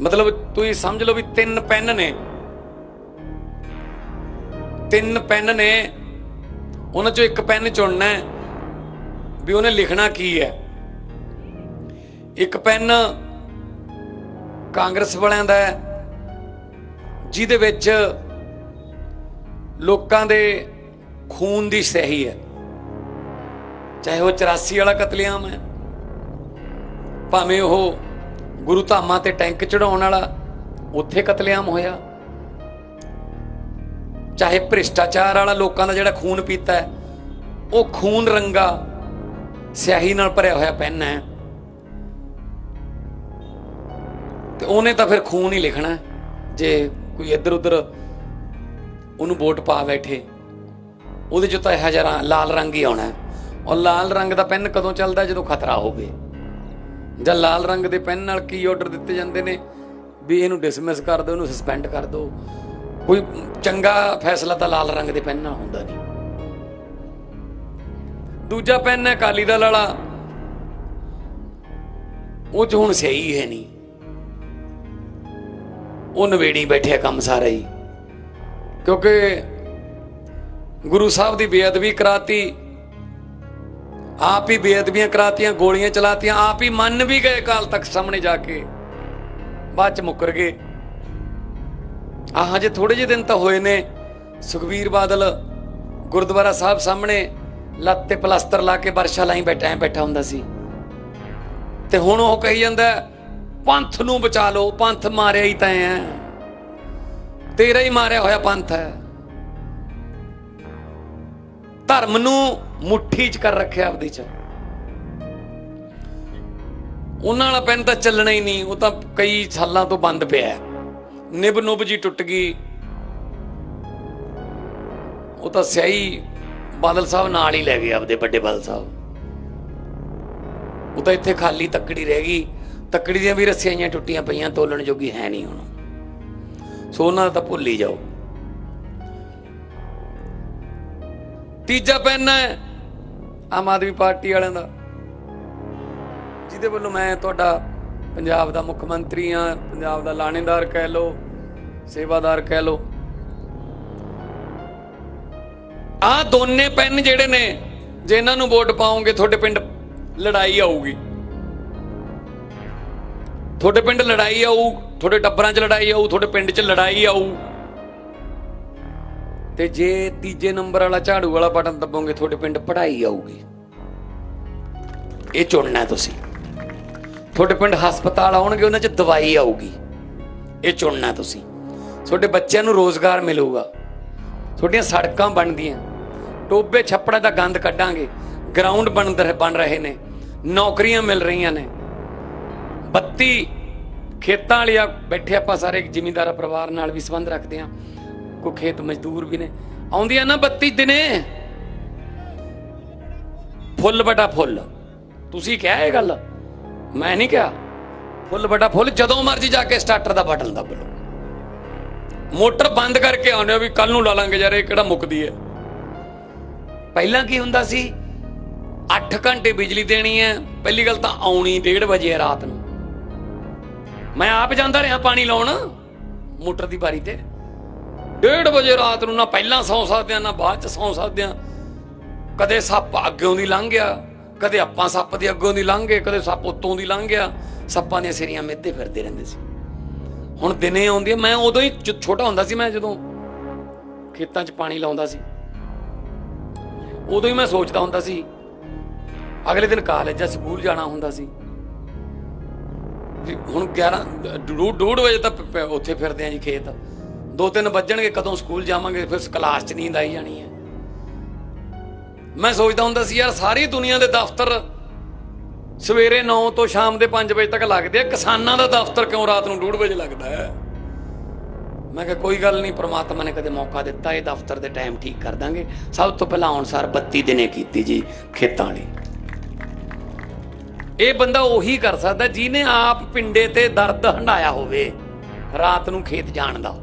ਮਤਲਬ ਤੁਸੀਂ ਸਮਝ ਲਓ ਵੀ ਤਿੰਨ ਪੈਨ ਨੇ। ਤਿੰਨ ਪੈਨ ਨੇ, ਉਹਨਾਂ ਚੋਂ ਇੱਕ ਪੈਨ ਚੁਣਨਾ ਹੈ ਵੀ ਉਹਨੇ ਲਿਖਣਾ ਕੀ ਹੈ। ਇੱਕ ਪੈਨ ਕਾਂਗਰਸ ਵਾਲਿਆਂ ਦਾ ਹੈ, ਜਿਹਦੇ ਵਿੱਚ ਲੋਕਾਂ ਦੇ ਖੂਨ ਦੀ ਸਹੀ ਹੈ। ਚਾਹੇ ਉਹ 84 ਵਾਲਾ ਕਤਲੇਆਮ ਹੈ, ਭਾਵੇਂ ਉਹ ਗੁਰੂ ਧਾਮਾਂ ਤੇ ਟੈਂਕ ਚੜਾਉਣ ਵਾਲਾ ਉੱਥੇ ਕਤਲੇਆਮ ਹੋਇਆ। ਚਾਹੇ ਭ੍ਰਿਸ਼ਟਾਚਾਰ ਵਾਲਾ ਲੋਕਾਂ ਦਾ ਜਿਹੜਾ ਖੂਨ ਪੀਤਾ ਹੈ, ਉਹ ਖੂਨ ਰੰਗਾ ਸਿਆਹੀ ਨਾਲ ਭਰਿਆ ਹੋਇਆ ਪੈਨ ਹੈ। ਤੇ ਉਹਨੇ ਤਾਂ ਫਿਰ ਖੂਨ ਹੀ ਲਿਖਣਾ ਜੇ ਕੋਈ ਇੱਧਰ ਉੱਧਰ ਉਹਨੂੰ ਵੋਟ ਪਾ ਬੈਠੇ, ਉਹਦੇ ਚ ਤਾਂ ਇਹ ਹਜ਼ਾਰਾਂ ਲਾਲ ਰੰਗ ਹੀ ਆਉਣਾ ਔਰ ਲਾਲ ਰੰਗ ਦਾ ਪੈਨ ਕਦੋਂ ਚੱਲਦਾ ਜਦੋਂ ਖਤਰਾ ਹੋਵੇ। ਜਾਂ ਲਾਲ ਰੰਗ ਦੇ ਪੈਨ ਨਾਲ ਕੀ ਆਰਡਰ ਦਿੱਤੇ ਜਾਂਦੇ ਨੇ? ਵੀ ਇਹਨੂੰ ਡਿਸਮਿਸ ਕਰ ਦਿਓ, ਇਹਨੂੰ ਸਸਪੈਂਡ ਕਰ ਦਿਓ। ਕੋਈ ਚੰਗਾ ਫੈਸਲਾ ਤਾਂ ਲਾਲ ਰੰਗ ਦੇ ਪੈਨ ਨਾਲ ਹੁੰਦਾ ਨਹੀਂ। ਦੂਜਾ ਪੈਨ ਹੈ ਅਕਾਲੀ ਦਲ ਵਾਲਾ। ਉਹ ਚ ਹੁਣ ਸਹੀ ਹੈ ਨਹੀਂ। ਉਹ ਨਵੇੜੀ ਬੈਠਿਆ ਕੰਮ ਸਾਰਾ ਹੀ। ਕਿਉਂਕਿ ਗੁਰੂ ਸਾਹਿਬ ਦੀ ਬੇਅਦਬੀ ਕਰਾਤੀ। ਆਪ ਹੀ ਬੇਅਦਬੀਆਂ ਕਰਾਤੀਆਂ, ਗੋਲੀਆਂ ਚਲਾਤੀਆਂ, ਆਪ ਹੀ ਮੰਨ ਵੀ ਗਏ ਕਾਲ ਤੱਕ ਸਾਹਮਣੇ ਜਾ ਕੇ। ਬਾਅਦ ਚ ਮੁੱਕਰ ਗਏ। ਆਹ ਹਜੇ ਥੋੜੇ ਜਿਹੇ ਦਿਨ ਤਾਂ ਹੋਏ ਨੇ ਸੁਖਵੀਰ ਬਾਦਲ ਗੁਰਦੁਆਰਾ ਸਾਹਿਬ ਸਾਹਮਣੇ ਲੱਤ ਤੇ ਪਲਸਤਰ ਲਾ ਕੇ ਵਰਸ਼ਾ ਲਾਈ ਬੈਠਾ, ਐ ਬੈਠਾ ਹੁੰਦਾ ਸੀ। ਤੇ ਹੁਣ ਉਹ ਕਹੀ ਜਾਂਦਾ, ਪੰਥ ਨੂੰ ਬਚਾ ਲਓ, ਪੰਥ ਮਾਰਿਆ ਹੀ ਤਾਂ ਹੈ ਤੇਰਾ ਹੀ ਮਾਰਿਆ ਹੋਇਆ ਪੰਥ ਹੈ। ਧਰਮ ਨੂੰ ਮੁੱਠੀ 'ਚ ਕਰ ਰੱਖਿਆ ਆਪਦੀ 'ਚ। ਉਹਨਾਂ ਵਾਲਾ ਪੈਨ ਤਾਂ ਚੱਲਣਾ ਹੀ ਨਹੀਂ, ਉਹ ਤਾਂ ਕਈ ਸਾਲਾਂ ਤੋਂ ਬੰਦ ਪਿਆ ਹੈ। ਨਿਬ ਨੁਬ ਜੀ ਟੁੱਟ ਗਈ। ਉਹ ਤਾਂ ਸਿਆਹੀ ਬਾਦਲ ਸਾਹਿਬ ਨਾਲ ਹੀ ਲੈ ਗਏ ਆਪਦੇ, ਵੱਡੇ ਬਾਦਲ ਸਾਹਿਬ। ਉਹ ਤਾਂ ਇੱਥੇ ਖਾਲੀ ਤੱਕੜੀ ਰਹਿ ਗਈ। ਤੱਕੜੀ ਦੀਆਂ ਵੀ ਰੱਸੀਆਂ ਜਿਹੀਆਂ ਟੁੱਟੀਆਂ ਪਈਆਂ, ਤੋਲਣ ਜੋਗੀ ਹੈ ਨਹੀਂ ਹੁਣ। ਸੋ ਉਹਨਾਂ ਦਾ ਤਾਂ ਭੁੱਲ ਹੀ ਜਾਓ। ਤੀਜਾ ਪੈਨ ਹੈ ਆਮ ਆਦਮੀ ਪਾਰਟੀ ਵਾਲਿਆਂ ਦਾ, ਜਿਹਦੇ ਵੱਲੋਂ ਮੈਂ ਤੁਹਾਡਾ ਪੰਜਾਬ ਦਾ ਮੁੱਖ ਮੰਤਰੀ ਆ ਪੰਜਾਬ ਦਾ ਲਾਣੇਦਾਰ ਕਹਿ ਲਓ, ਸੇਵਾਦਾਰ ਕਹਿ ਲਓ। ਆ ਦੋਨੇ ਪੈਨ ਜਿਹੜੇ ਨੇ, ਜੇ ਇਹਨਾਂ ਨੂੰ ਵੋਟ ਪਾਓਗੇ, ਤੁਹਾਡੇ ਪਿੰਡ ਲੜਾਈ ਆਊਗੀ। ਤੁਹਾਡੇ ਪਿੰਡ ਲੜਾਈ ਆਊ, ਤੁਹਾਡੇ ਟੱਬਰਾਂ 'ਚ ਲੜਾਈ ਆਊ, ਤੁਹਾਡੇ ਪਿੰਡ 'ਚ ਲੜਾਈ ਆਊ। ਤੇ ਜੇ ਤੀਜੇ ਨੰਬਰ ਵਾਲਾ ਝਾੜੂ ਵਾਲਾ ਬਟਨ ਦੱਬੋਗੇ, ਤੁਹਾਡੇ ਪਿੰਡ ਪੜ੍ਹਾਈ ਆਊਗੀ। ਇਹ ਚੁਣਨਾ ਤੁਸੀਂ। ਤੁਹਾਡੇ ਪਿੰਡ ਹਸਪਤਾਲ ਆਉਣਗੇ, ਉਹਨਾਂ 'ਚ ਦਵਾਈ ਆਊਗੀ। ਇਹ ਚੁਣਨਾ ਤੁਸੀਂ। ਤੁਹਾਡੇ ਬੱਚਿਆਂ ਨੂੰ ਰੋਜ਼ਗਾਰ ਮਿਲੂਗਾ। ਤੁਹਾਡੀਆਂ ਸੜਕਾਂ ਬਣਦੀਆਂ। ਟੋਬੇ ਛੱਪੜਾਂ ਦਾ ਗੰਦ ਕੱਢਾਂਗੇ। ਗਰਾਊਂਡ ਬਣ ਬਣ ਰਹੇ ਨੇ। ਨੌਕਰੀਆਂ ਮਿਲ ਰਹੀਆਂ ਨੇ। ਬੱਤੀ ਖੇਤਾਂ ਵਾਲਿਆ ਬੈਠੇ ਆਪਾਂ ਸਾਰੇ ਜ਼ਿਮੀਂਦਾਰਾ ਪਰਿਵਾਰ ਨਾਲ ਵੀ ਸੰਬੰਧ ਰੱਖਦੇ ਆ ਕੋਈ ਖੇਤ ਮਜ਼ਦੂਰ ਵੀ ਨੇ। ਆਉਂਦੀਆਂ ਨਾ ਬੱਤੀ ਦਿਨੇ। ਫੁੱਲ ਬਟਾ ਫੁੱਲ। ਤੁਸੀਂ ਕਿਹਾ ਇਹ ਗੱਲ? ਮੈਂ ਨਹੀਂ ਕਿਹਾ। ਫੁੱਲ ਬਟਾ ਫੁੱਲ ਜਦੋਂ ਮਰਜ਼ੀ ਜਾ ਕੇ ਸਟਾਰਟਰ ਦਾ ਬਟਨ ਦੱਬ ਲਓ। ਮੋਟਰ ਬੰਦ ਕਰਕੇ ਆਉਂਦੇ ਹੋ ਵੀ ਕੱਲ ਨੂੰ ਲਾ ਲਾਂਗੇ ਯਾਰ, ਇਹ ਕਿਹੜਾ ਮੁੱਕਦੀ ਹੈ? ਪਹਿਲਾਂ ਕੀ ਹੁੰਦਾ ਸੀ? 8 ਘੰਟੇ ਬਿਜਲੀ ਦੇਣੀ ਹੈ। ਪਹਿਲੀ ਗੱਲ ਤਾਂ ਆਉਣੀ 1:30 ਵਜੇ ਹੈ ਰਾਤ ਨੂੰ। ਮੈਂ ਆਪ ਜਾਂਦਾ ਰਿਹਾ ਪਾਣੀ ਲਾਉਣ ਮੋਟਰ ਦੀ ਬਾਰੀ ਤੇ। 1:30 ਵਜੇ ਰਾਤ ਨੂੰ ਨਾ ਪਹਿਲਾਂ ਸੌਂ ਸਕਦੇ ਆ ਨਾ ਬਾਅਦ ਚ ਸੌਂ ਸਕਦੇ ਆ ਕਦੇ ਸੱਪ ਅੱਗੋਂ ਦੀ ਲੰਘ ਗਿਆ, ਕਦੇ ਆਪਾਂ ਸੱਪ ਦੇ ਅੱਗੋਂ ਦੀ ਲੰਘ ਗਏ, ਕਦੇ ਸੱਪ ਉੱਤੋਂ ਦੀ ਲੰਘ ਗਿਆ। ਸੱਪਾਂ ਦੀਆਂ ਸਿਰੀਆਂ ਮਿੱਧੇ ਫਿਰਦੇ ਰਹਿੰਦੇ ਸੀ। ਹੁਣ ਦਿਨੇ ਆਉਂਦੀ ਮੈਂ ਉਦੋਂ ਹੀ ਛੋਟਾ ਹੁੰਦਾ ਸੀ ਮੈਂ ਜਦੋਂ ਖੇਤਾਂ 'ਚ ਪਾਣੀ ਲਾਉਂਦਾ ਸੀ। ਉਦੋਂ ਹੀ ਮੈਂ ਸੋਚਦਾ ਹੁੰਦਾ ਸੀ, ਅਗਲੇ ਦਿਨ ਕਾਲਜ ਜਾਂ ਸਕੂਲ ਜਾਣਾ ਹੁੰਦਾ ਸੀ। ਹੁਣ 11 ਡੂਢ ਡੂਢ ਵਜੇ ਤੱਕ ਉੱਥੇ ਫਿਰਦੇ ਆ ਜੀ ਖੇਤ। ਦੋ ਤਿੰਨ ਵੱਜਣਗੇ, ਕਦੋਂ ਸਕੂਲ ਜਾਵਾਂਗੇ, ਫਿਰ ਕਲਾਸ 'ਚ ਨੀਂਦ ਆਈ ਜਾਣੀ ਹੈ। ਮੈਂ ਸੋਚਦਾ ਹੁੰਦਾ ਸੀ, ਯਾਰ ਸਾਰੀ ਦੁਨੀਆ ਦੇ ਦਫ਼ਤਰ ਸਵੇਰੇ 9 ਤੋਂ ਸ਼ਾਮ ਦੇ 5 ਵਜੇ ਤੱਕ ਲੱਗਦੇ ਆ, ਕਿਸਾਨਾਂ ਦਾ ਦਫ਼ਤਰ ਕਿਉਂ ਰਾਤ ਨੂੰ 2:30 ਵਜੇ ਲੱਗਦਾ ਹੈ? ਮੈਂ ਕਿਹਾ, ਕੋਈ ਗੱਲ ਨਹੀਂ, ਪ੍ਰਮਾਤਮਾ ਨੇ ਕਦੇ ਮੌਕਾ ਦਿੱਤਾ, ਇਹ ਦਫ਼ਤਰ ਦੇ ਟਾਈਮ ਠੀਕ ਕਰ ਦਾਂਗੇ। ਸਭ ਤੋਂ ਪਹਿਲਾਂ ਅਨੁਸਾਰ ਬੱਤੀ ਦਿਨੇ ਕੀਤੀ ਜੀ, ਖੇਤਾਂ ਵਾਲੀ। ਇਹ ਬੰਦਾ ਉਹੀ ਕਰ ਸਕਦਾ, ਜਿਹਨੇ ਆਪ ਪਿੰਡੇ ਤੇ ਦਰਦ ਹੰਡਾਇਆ ਹੋਵੇ, ਰਾਤ ਨੂੰ ਖੇਤ ਜਾਣ ਦਾ।